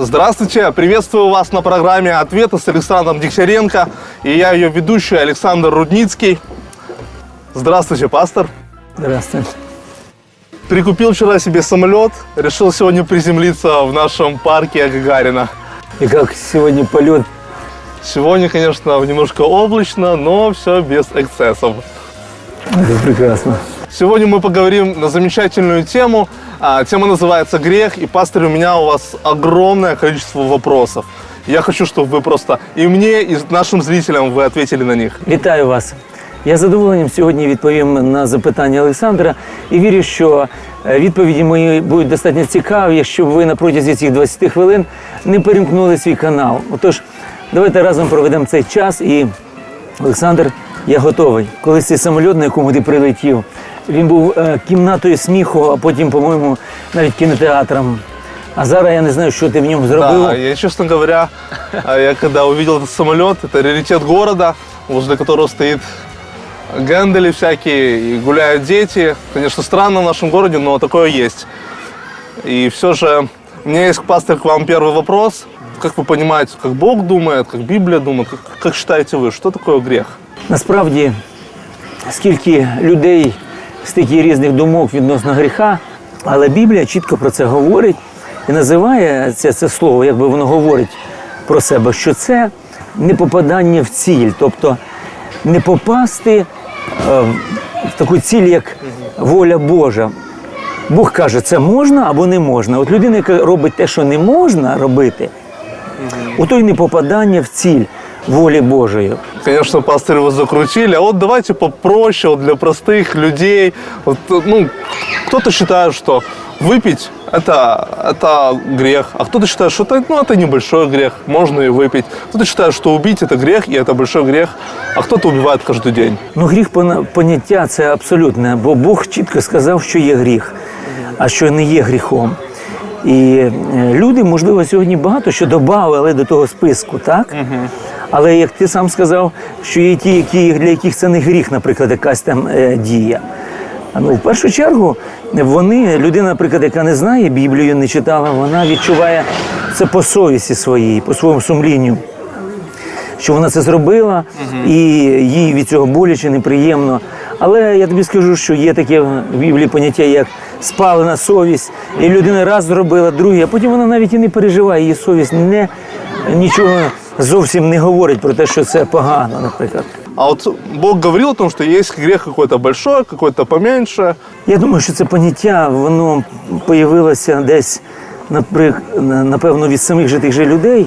Здравствуйте, приветствую вас на программе «Ответы» с Александром Дегтяренко. И я ее ведущий Александр Рудницкий. Здравствуйте, пастор. Здравствуй. Прикупил вчера себе самолет, решил сегодня приземлиться в нашем парке Гагарина. И как сегодня полет? Сегодня, конечно, немножко облачно, но все без эксцессов. Это прекрасно. Сегодня мы поговорим на замечательную тему. А, Тема называется «Грех». И, пастор, у меня у вас огромное количество вопросов. Я хочу, чтобы вы просто и мне, и нашим зрителям вы ответили на них. Вітаю вас. Я з задоволенням сьогодні відповім на запитання Олександра і вірю, що е, відповіді мої будуть достатньо цікаві, якщо ви на протязі цих 20 хвилин не перемкнули свій канал. Отож, давайте разом проведемо цей час і Олександр, я готовий. Колись цей самоліт, на якому ти прилетів, він був е, кімнатою сміху, а потім, по-моєму, навіть кінотеатром. А зараз я не знаю, що ти в ньому зробив. Да, я, честно говоря, а, я когда увидел этот самолет, это раритет города, возле которого стоит гендели всякие, и гуляют дети. Конечно, странно в нашем городе, но такое есть. И все же у меня есть, пастор, к вам первый вопрос. Как вы понимаете, как Бог думает, как Библия думает, как, как считаете вы, что такое грех? Насправді, скільки людей, стільки різних думок відносно гріха, але Біблія чітко про це говорить і називає це, це слово, якби воно говорить про себе, що це не попадання в ціль, тобто не попасти е, в таку ціль, як воля Божа. Бог каже, це можна або не можна. От людина, яка робить те, що не можна робити, ото й не попадання в ціль волі Божої. Конечно, пастор его закрутили, а вот давайте попроще вот для простых людей. Вот, ну, кто-то считает, что выпить это, это грех, а кто-то считает, что это, ну, это небольшой грех, можно и выпить. Кто-то считает, что убить это грех, и это большой грех, а кто-то убивает каждый день. Ну, гріх пона- поняття це абсолютне, бо Бог чітко сказав, що є гріх, а що не є гріхом. І е, люди, можливо, сьогодні багато що додали до того списку, так? Але як ти сам сказав, що є ті, які, для яких це не гріх, наприклад, якась там е, дія. Ну, в першу чергу, вони, людина, наприклад, яка не знає Біблію, не читала, вона відчуває це по совісті своїй, по своєму сумлінню що вона це зробила, і їй від цього боляче, неприємно. Але я тобі скажу, що є таке в Біблії поняття, як спалена совість. І людина раз зробила, другий, а потім вона навіть і не переживає. Її совість не нічого зовсім не говорить про те, що це погано, наприклад. А вот Бог говорил о том, что есть грех какой-то большой, какой-то поменьше. Я думаю, що це поняття воно появилося десь напевно від самих же тих же людей.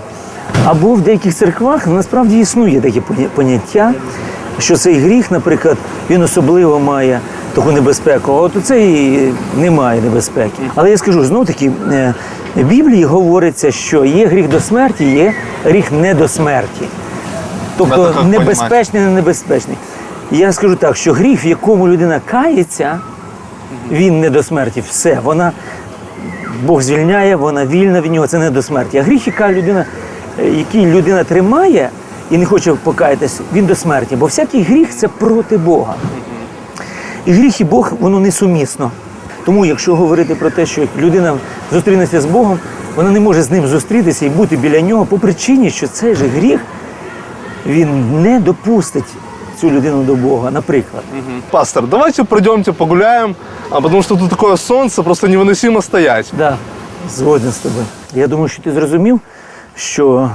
Або в деяких церквах насправді існує таке поняття, що цей гріх, наприклад, він особливо має таку небезпеку, а от цей не має небезпеки. Але я скажу знов таки, е, в Біблії говориться, що є гріх до смерті, є гріх не до смерті. Тобто небезпечний, не небезпечний. Я скажу так, що гріх, в якому людина кається, він не до смерті. Все, вона Бог звільняє, вона вільна від нього, це не до смерті. А гріх, яка людина, який людина тримає і не хоче покаятись, він до смерті. Бо всякий гріх це проти Бога. І гріх і Бог воно несумісно. Тому, якщо говорити про те, що людина зустрінеться з Богом, вона не може з ним зустрітися і бути біля нього по причині, що цей же гріх він не допустить цю людину до Бога, наприклад. Пастор, давайте пройдемте погуляем, а потому что тут такое солнце, просто невыносимо стоять. Да, згоден з тобою. Я думаю, що ти зрозумів, що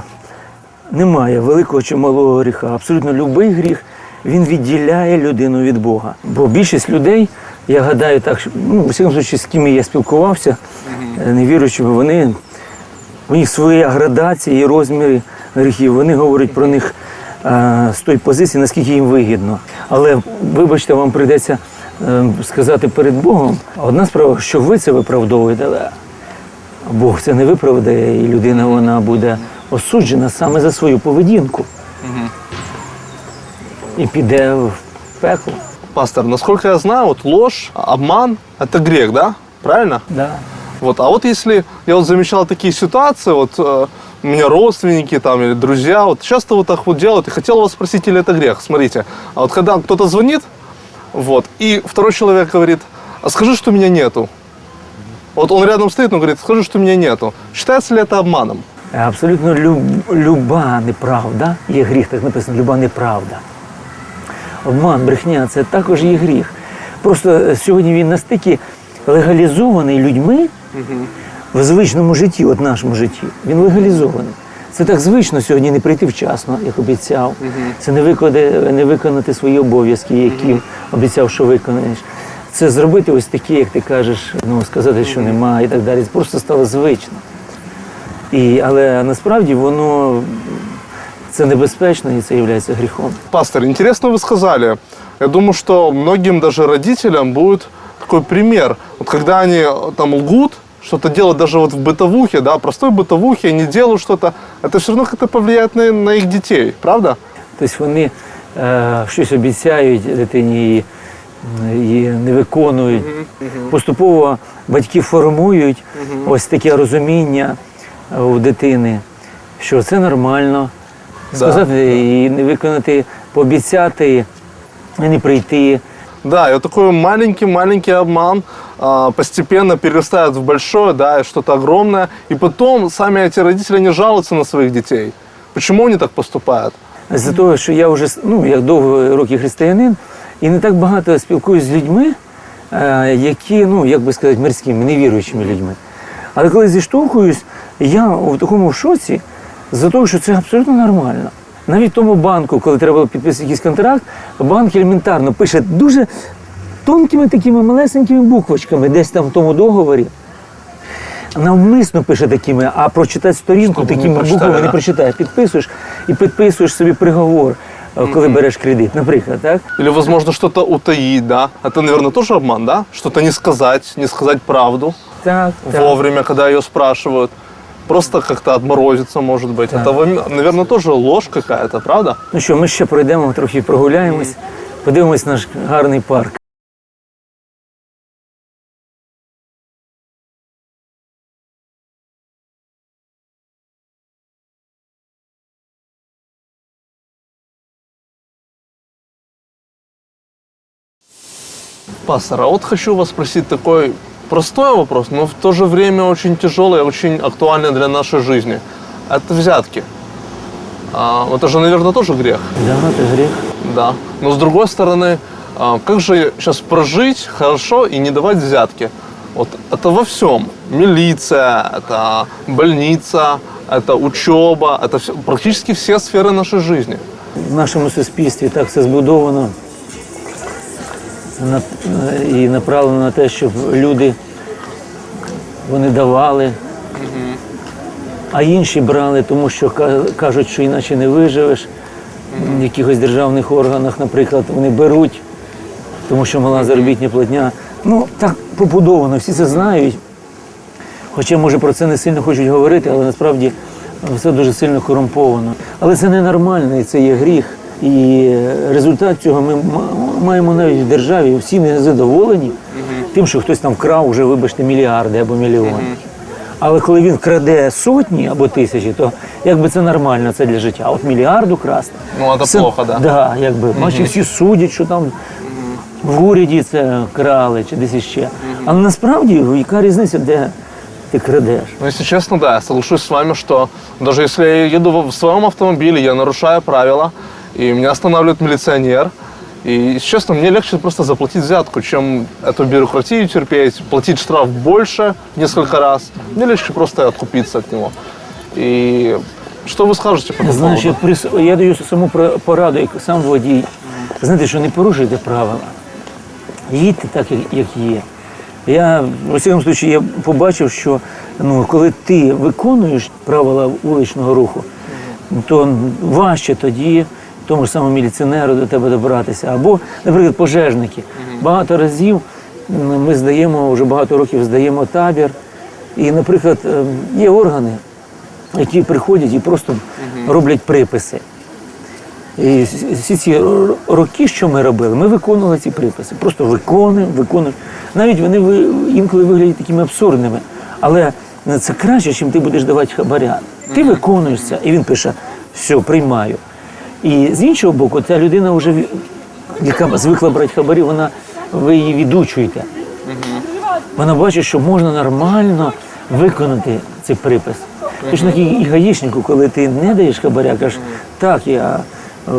немає великого чи малого гріха. Абсолютно будь-який гріх він відділяє людину від Бога. Бо більшість людей, я гадаю, так, ну, всякому случаї, з ким я спілкувався, е, невіруючими, вони у них своя градація і розміри гріхів. Вони говорять про них е, з тої позиції, наскільки їм вигідно. Але вибачте, вам прийдеться е, сказати перед Богом. Одна справа, що ви це виправдовуєте, але Бог це не виправдає, і людина вона буде осуджена саме за свою поведінку. І піде в пекло. Пастор, насколько я знаю, вот ложь, обман – это грех, да? Правильно? Да. Вот, а вот если я вот замечал такие ситуации, вот э, у меня родственники там или друзья, вот часто вот так вот делают, и хотел вас спросить, или это грех? Смотрите, а вот когда кто-то звонит, вот, и второй человек говорит, а скажи, что меня нету. Вот он рядом стоит, он говорит, скажи, что меня нету. Считается ли это обманом? Абсолютно люб, люба неправда є гріх, так написано, люба неправда. Обман, брехня це також є гріх. Просто е, сьогодні він настільки легалізований людьми в звичному житті, от нашому житті. Він легалізований. Це так звично сьогодні не прийти вчасно, як обіцяв. Це не виконати, не виконати свої обов'язки, які обіцяв, що виконаєш. Це зробити ось такі, як ти кажеш, ну сказати, що немає і так далі. Це просто стало звично. І, але насправді воно це небезпечно і це є гріхом. Пастор, интересно вы сказали. Я думаю, что многим даже родителям будет такой пример. Вот когда они э, там лгут, что-то делают даже вот в бытовухе, да, простой бытовухе, они делают что-то, это все равно как-то повлияет на, на их детей, правда? Тобто вони е, щось обіцяють дитині і, і не виконують. Поступово батьки формують ось таке розуміння е, у дитини, що це нормально. Да. Сказати і не виконати, пообіцяти, і не прийти. Да, и вот такой маленький-маленький обман а, постепенно перерастает в большое, да, и что-то огромное. И потом сами эти родители не жалуются на своих детей. Почему они так поступают? З-за того, що я вже ну, я довго роки християнин, і не так багато спілкуюся з людьми, е, які, ну, як би сказати, мирськими, невіруючими людьми. Але коли зіштовхуюсь, я в такому шоці за того, що це абсолютно нормально. Навіть в тому банку, коли треба було підписати якийсь контракт, банк елементарно пише дуже тонкими такими малесенькими буквочками, десь там в тому договорі. Навмисно пише такими, а прочитати сторінку Щоб такими буквами не да. прочитаєш. Підписуєш і підписуєш собі приговор, е, коли береш кредит, наприклад, так? Или, возможно, что-то утаить, да? Это, наверное, тоже обман, да? Что-то не сказать, не сказать правду Так, вовремя, когда ее спрашивают. Просто как-то отморозиться, может быть. Это, наверное, тоже ложь какая-то, правда? Ну що, ми ще пройдемо, трохи прогуляємось, подивимось наш гарний парк. Пастор, а вот хочу вас спросить такой простой вопрос, но в то же время очень тяжелый и очень актуальный для нашей жизни. Это взятки. А, это же, наверное, тоже грех. Да, це гріх. Да. Но с другой стороны, а, как же сейчас прожить хорошо и не давать взятки? Вот это во всем. Милиция, это больница, это учеба, это всё- практически все сферы нашей жизни. В нашому суспільстві так все збудовано на- і направлено на те, щоб люди вони давали, а інші брали, тому що кажуть, що іначе не виживеш. В якихось державних органах, наприклад, вони беруть, тому що мала заробітня платня. Ну, так побудовано, всі це знають. Хоча, може, про це не сильно хочуть говорити, але насправді все дуже сильно корумповано. Але це ненормально, і це є гріх. І результат цього ми маємо навіть в державі. Всі не задоволені тим, що хтось там вкрав вже, вибачте, мільярди або мільйони. Але коли він краде сотні або тисячі, то якби це нормально, це для життя. А от мільярду красти. Ну, це плохо, да. Да, якби. Бачиш, всі судять, що там в уряді це крали чи десь іще. Але насправді яка різниця, де ти крадеш? Ну, если честно, да, я соглашусь с вами, что даже если я еду в своем автомобиле, я нарушаю правила, и меня останавливает милиционер, и, если честно, мне легче просто заплатить взятку, чем эту бюрократию терпеть, платить штраф больше в несколько раз. Мне легче просто откупиться от него. И что вы скажете по этому Знаєш, я, поводу? прис... я даю саму про- пораду, як сам водій. Знаєте, що не порушуйте правила. Їдьте так, як, як є. Я, в усякому случаї, я побачив, що ну, коли ти виконуєш правила вуличного руху, то важче тоді тому ж самому міліціонеру до тебе добратися. Або, наприклад, пожежники. Багато разів ми здаємо, вже багато років здаємо табір. І, наприклад, е, є органи, які приходять і просто роблять приписи. І всі ці роки, що ми робили, ми виконували ці приписи. Просто виконуємо, виконуємо. Навіть вони інколи виглядають такими абсурдними. Але це краще, чим ти будеш давати хабаря. Ти виконуєш це, і він пише: все, приймаю. І з іншого боку, ця людина вже, яка звикла брати хабарі, вона ви її відучуєте. вона бачить, що можна нормально виконати цей припис. Точно і і гаїшнику, коли ти не даєш хабаря, кажеш, так, я е,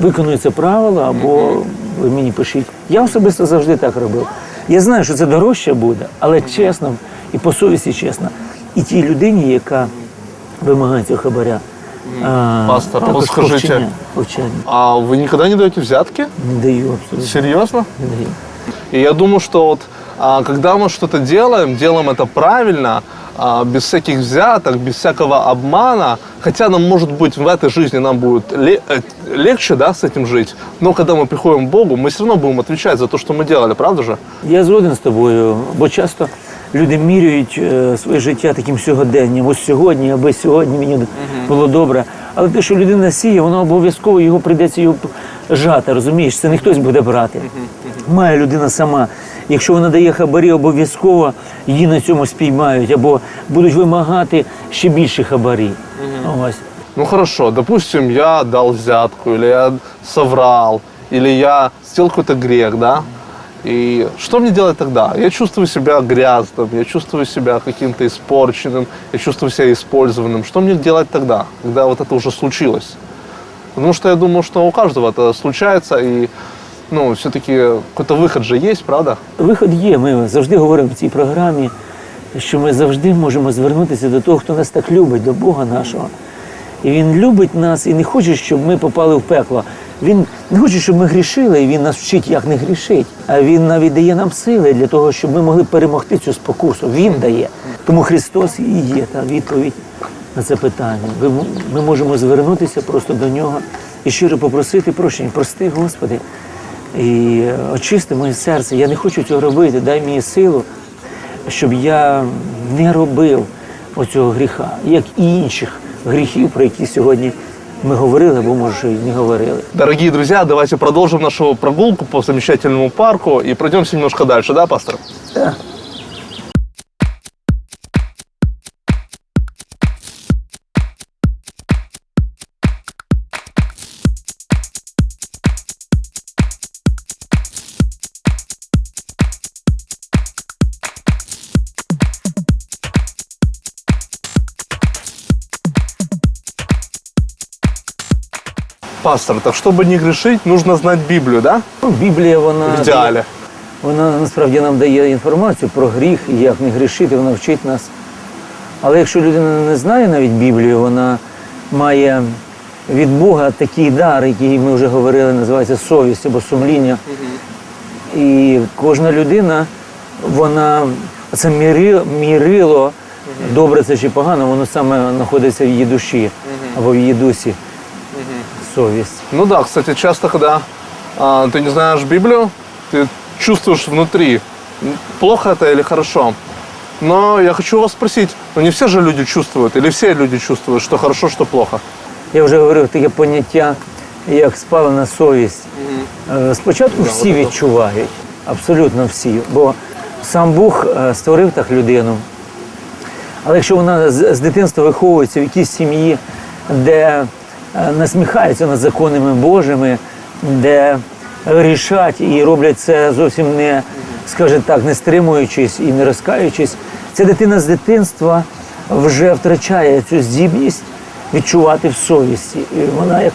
виконую це правило, або ви мені пишіть. Я особисто завжди так робив. Я знаю, що це дорожче буде, але чесно і по совісті чесно. І тій людині, яка вимагає цього хабаря, а, Пастор, також повчення, повчання. А вы никогда не даете взятки? Не даю абсолютно. Серьезно? Не даю. И я думаю, что вот а, когда мы что-то делаем, делаем это правильно, а, без всяких взяток, без всякого обмана, хотя нам, может быть, в этой жизни нам будет ле- э, легче да, с этим жить, но когда мы приходим к Богу, мы все равно будем отвечать за то, что мы делали, правда же? Я згоден з тобою, бо часто люди міряють е, своє життя таким сьогоденням. Ось сьогодні, аби сьогодні мені було добре. Але те, що людина сіє, воно обов'язково його прийдеться його жати. Розумієш, це не хтось буде брати. Має людина сама. Якщо вона дає хабарі, обов'язково її на цьому спіймають або будуть вимагати ще більше хабарі. Ось. Ну хорошо, допустим, я дал взятку, или я соврал, или я сделал какой-то грех, да? И что мне делать тогда? Я чувствую себя грязным, я чувствую себя каким-то испорченным, я чувствую себя использованным. Что мне делать тогда, когда вот это уже случилось? Потому что я думаю, что у каждого это случается, и ну, все-таки какой-то выход же есть, правда? Виход є. Ми завжди говоримо в цій програмі, що ми завжди можемо звернутися до того, хто нас так любить, до Бога нашого. І Він любить нас і не хоче, щоб ми попали в пекло. Він не хоче, щоб ми грішили, і він нас вчить, як не грішить. А він навіть дає нам сили для того, щоб ми могли перемогти цю спокусу. Він дає. Тому Христос і є та відповідь на це питання. Ми можемо звернутися просто до нього і щиро попросити прощення. Прости, Господи, і е, очисти моє серце. Я не хочу цього робити. Дай мені силу, щоб я не робив оцього гріха, як і інших гріхів, про які сьогодні ми говорили, або може і не говорили. Дорогие друзья, давайте продолжим нашу прогулку по замечательному парку и пройдемся немножко дальше, да, пастор? Так. Пастор, так чтобы не грешить, нужно знать Библию, да? Ну, Біблія вона В ідеалі. Вона насправді нам дає інформацію про гріх і як не грішити, вона вчить нас. Але якщо людина не знає навіть Біблію, вона має від Бога такий дар, який ми вже говорили, називається совість або сумління. І кожна людина, вона це міри- мірило, добре це чи погано, воно саме знаходиться в її душі або в її дусі Совість. Ну да, кстати, часто, когда а, ты не знаешь Библию, ты чувствуешь внутри, м, плохо это или хорошо. Но я хочу вас спросить, ну не все же люди чувствуют, или все люди чувствуют, что хорошо, что плохо? Я вже говорив таке поняття, як спалена совість. Е, Спочатку всі відчувають, абсолютно всі, бо сам Бог е, створив так людину. Але якщо вона з з дитинства виховується в якійсь сім'ї, де е, насміхаються над законами Божими, де рішать і роблять це зовсім не, скажімо так, не стримуючись і не розкаючись, ця дитина з дитинства вже втрачає цю здібність відчувати в совісті. І вона, як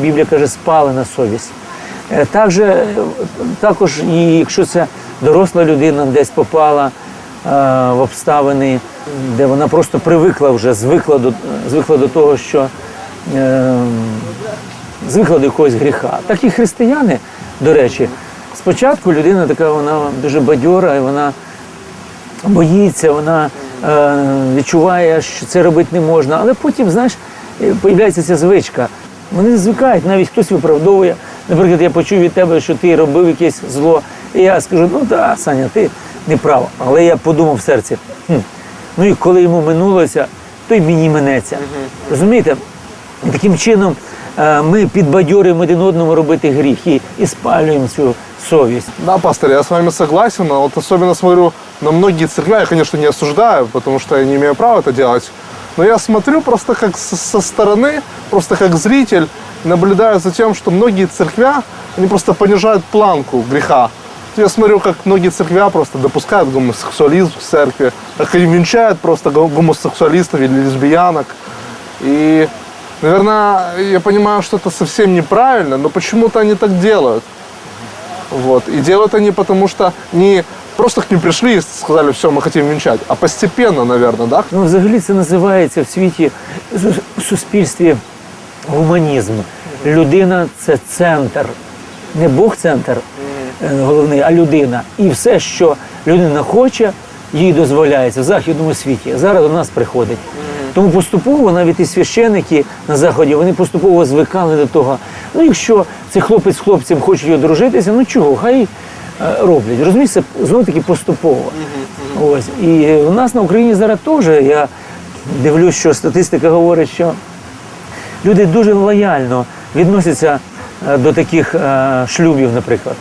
Біблія каже, спалена совість. Е, Так же, е, також, і якщо це доросла людина десь попала е, в обставини, де вона просто привикла вже, звикла до, звикла до того, що е, звикла до якогось гріха. Так і християни, до речі, спочатку людина така, вона дуже бадьора, і вона боїться, вона е, відчуває, що це робити не можна. Але потім, знаєш, е, появляється ця звичка. Вони звикають, навіть хтось виправдовує. Наприклад, я почув від тебе, що ти робив якесь зло. І я скажу, ну так, Саня, ти не прав. Але я подумав в серці, хм, ну і коли йому минулося, то й мені минеться. Розумієте? Таким чином е, ми підбадьорюємо один одному робити гріх і, спалюємо цю совість. Да, пастор, я с вами согласен. но Вот особенно смотрю на многие церкви, я, конечно, не осуждаю, потому что я не имею права это делать. Но я смотрю просто как со стороны, просто как зритель, наблюдаю за тем, что многие церквя, они просто понижают планку греха. Я смотрю, как многие церквя просто допускают гомосексуализм в церкви, как они венчают просто гомосексуалистов или лесбиянок. И, наверное, я понимаю, что это совсем неправильно, но почему-то они так делают. Вот. И делают они потому, что не просто к ним пришли и сказали, все, мы хотим венчать, а постепенно, наверное, да? Ну, взагалі це називається в світі в суспільстві гуманізм. Людина це центр, не Бог центр е, головний, а людина. І все, що людина хоче, їй дозволяється в західному світі. Зараз до нас приходить. Тому поступово навіть і священики на заході вони поступово звикали до того. Ну, якщо цей хлопець з хлопцем хочуть одружитися, ну чого, хай е, роблять. Розумієте, це знову таки поступово. Ось. І у нас на Україні зараз теж я дивлюсь, що статистика говорить, що люди дуже лояльно відносяться е, до таких е, шлюбів, наприклад.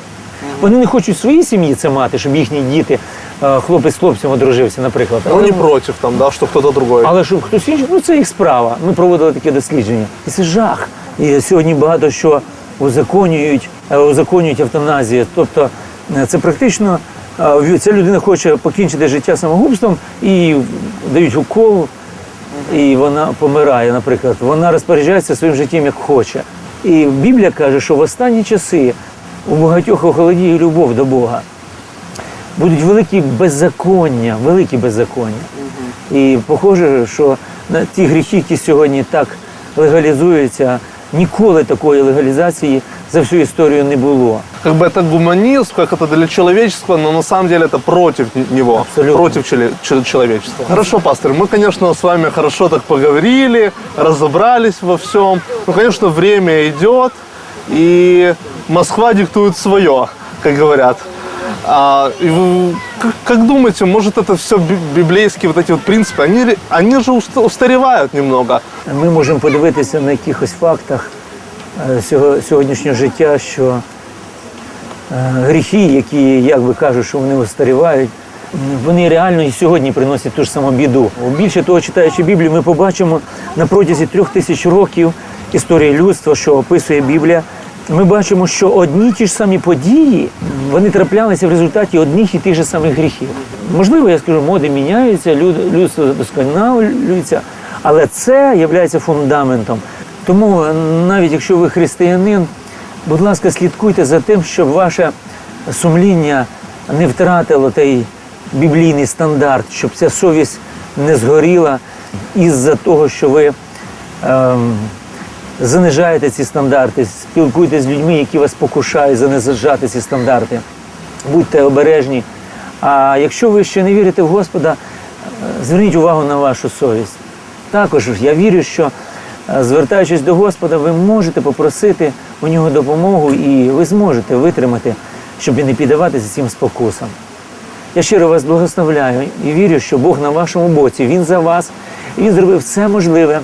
Вони не хочуть своїй сім'ї це мати, щоб їхні діти, е, хлопець з хлопцем одружився, наприклад. Ну, не против там, да, что кто-то другой. Але щоб хтось інший, ну це їх справа. Ми проводили таке дослідження. І це жах. І сьогодні багато що узаконюють, е, узаконюють евтаназію. Тобто е, це практично е, ця людина хоче покінчити життя самогубством і дають укол, і вона помирає, наприклад. Вона розпоряджається своїм життям як хоче. І Біблія каже, що в останні часи у багатьох охолодіє любов до Бога будуть великі беззаконня, великі беззаконня. І похоже, що на ті гріхи, які сьогодні так легалізуються, ніколи такої легалізації за всю історію не було. Как бы это гуманизм, как это для человечества, но на самом деле это против н- него, Абсолютно. против челе- че- человечества. Хорошо, пастор, мы, конечно, с вами хорошо так поговорили, разобрались во всем. Ну, конечно, время идет, и Москва диктует свое, как говорят. А, и вы как, как думаете, может это все библейские вот эти вот принципы, они, ре- они же уст- устаревают немного. Ми можемо подивитися на якихось фактах е, сього- сьогоднішнього життя, що е, гріхи, які, як би кажуть, що вони устарівають, м, вони реально і сьогодні приносять ту ж саму біду. Більше того, читаючи Біблію, ми побачимо на протязі трьох тисяч років історії людства, що описує Біблія. Ми бачимо, що одні ті ж самі події вони траплялися в результаті одних і тих же самих гріхів. Можливо, я скажу, моди міняються, люд- людство досконалюється, але це є фундаментом. Тому навіть якщо ви християнин, будь ласка, слідкуйте за тим, щоб ваше сумління не втратило той біблійний стандарт, щоб ця совість не згоріла із-за того, що ви ем, занижаєте ці стандарти, спілкуйтесь з людьми, які вас покушають занижати ці стандарти. Будьте обережні. А якщо ви ще не вірите в Господа, е, зверніть увагу на вашу совість. Також я вірю, що е, звертаючись до Господа, ви можете попросити у нього допомогу і ви зможете витримати, щоб не піддаватися цим спокусам. Я щиро вас благословляю і вірю, що Бог на вашому боці, Він за вас, Він зробив все можливе,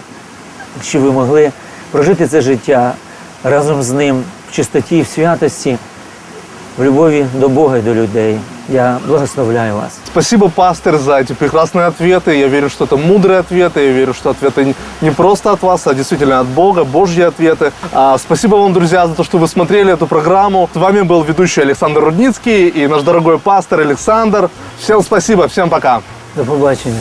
щоб ви могли прожити це життя разом з ним в чистоті і в святості, в любові до Бога і до людей. Я благословляю вас. Спасибо, пастор, за эти прекрасные ответы. Я верю, что это мудрые ответы. Я верю, что ответы не- не просто от вас, а действительно от Бога, Божьи ответы. А, спасибо вам, друзья, за то, что вы смотрели эту программу. С вами был ведущий Александр Рудницкий и наш дорогой пастор Александр. Всем спасибо, всем пока. До побачення.